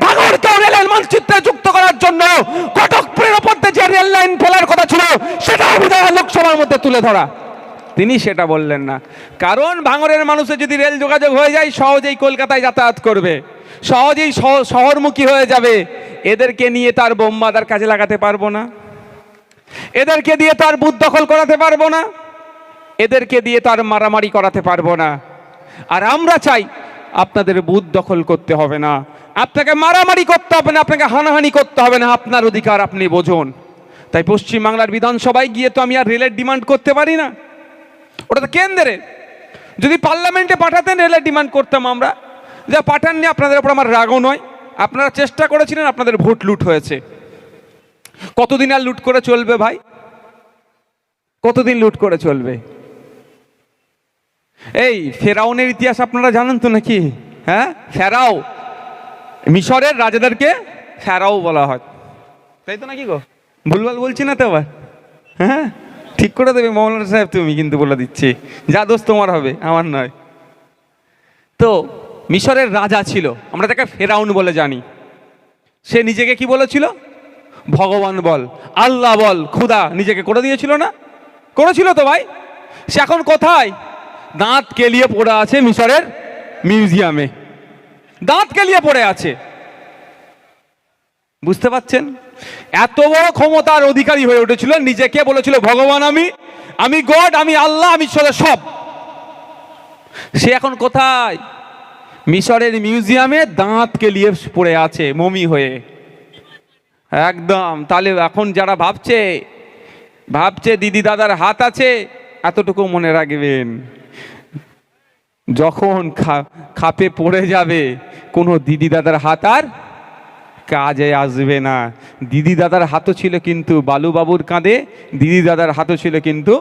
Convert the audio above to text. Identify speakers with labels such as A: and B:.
A: ভাঙড়কেও রেলের মানচিত্রে যুক্ত করার জন্য কটকপুরের ওপর যে রেল লাইন ফেলার কথা ছিল, সেটা লোকসভার মধ্যে তুলে ধরা। তিনি সেটা বললেন না। কারণ ভাঙরের মানুষের যদি রেল যোগাযোগ হয়ে যায়, সহজেই কলকাতায় যাতায়াত করবে। সহজেই শহরমুখী হয়ে যাবে। এদেরকে নিয়ে তার বোম্বা কাজে লাগাতে পারব না। এদেরকে দিয়ে তার বুথ দখল করাতে পারব না। এদেরকে দিয়ে তার মারামারি করাতে পারব না। আর আমরা চাই আপনাদের বুথ দখল করতে হবে না। আপনাকে মারামারি করতে হবে না, আপনাকে হানাহানি করতে হবে না, আপনার অধিকার আপনি বোঝুন। তাই পশ্চিমবাংলার বিধানসভায় গিয়ে তো আমি আর রেলের ডিমান্ড করতে পারি না। ওটা তো কেন্দ্রে যদি পার্লামেন্টে পাঠাতেন, রেলের ডিমান্ড করতাম আমরা। যা পাঠাননি, আপনাদের ওপর আমার রাগও নয়। আপনারা চেষ্টা করেছিলেন, আপনাদের ভোট লুট হয়েছে। কতদিন আর লুট করে চলবে ভাই? কতদিন লুট করে চলবে? এই, ফেরাউনের ইতিহাস আপনারা জানেন তো নাকি? হ্যাঁ? ফেরাও। মিশরের রাজাদেরকে ফেরাও বলা হয়। তাই তো নাকি গো? ভুলভাল বলছি না তো আবার। হ্যাঁ ঠিক করে দেবে মৌলানা সাহেব তুমি কিন্তু বলে দিচ্ছি। যা দোষ তোমার হবে আমার নয়। তো মিশরের রাজা ছিল আমরা তাকে ফেরাউন বলে জানি। সে নিজেকে কি বলেছিল? ভগবান বল আল্লাহ বল খুদা নিজেকে করে দিয়েছিল না? করেছিল তো ভাই। সে এখন কোথায়? দাঁত কেলিয়ে পড়ে আছে মিশরের মিউজিয়ামে। দাঁত কেলিয়ে পড়ে আছে। বুঝতে পাচ্ছেন এত বড় ক্ষমতার অধিকারী হয়ে উঠেছিল, নিজেকে বলেছিল, ভগবান আমি আমি গড, আমি আল্লাহ, আমি ছিল সব। সে এখন কোথায়? মিশরের মিউজিয়ামে দাঁত কেলিয়ে পড়ে আছে, মমি হয়ে। একদম, তাহলে এখন যারা ভাবছে ভাবছে দিদি দাদার হাত আছে, এতটুকু মনে রাখবেন। যখন খাপে পড়ে যাবে কোনো দিদি দাদার হাত আর কাজে আসবে না। দিদি দাদার হাতও ছিল কিন্তু, বালুবাবুর কাঁধে দিদি দাদার হাতও ছিল কিন্তু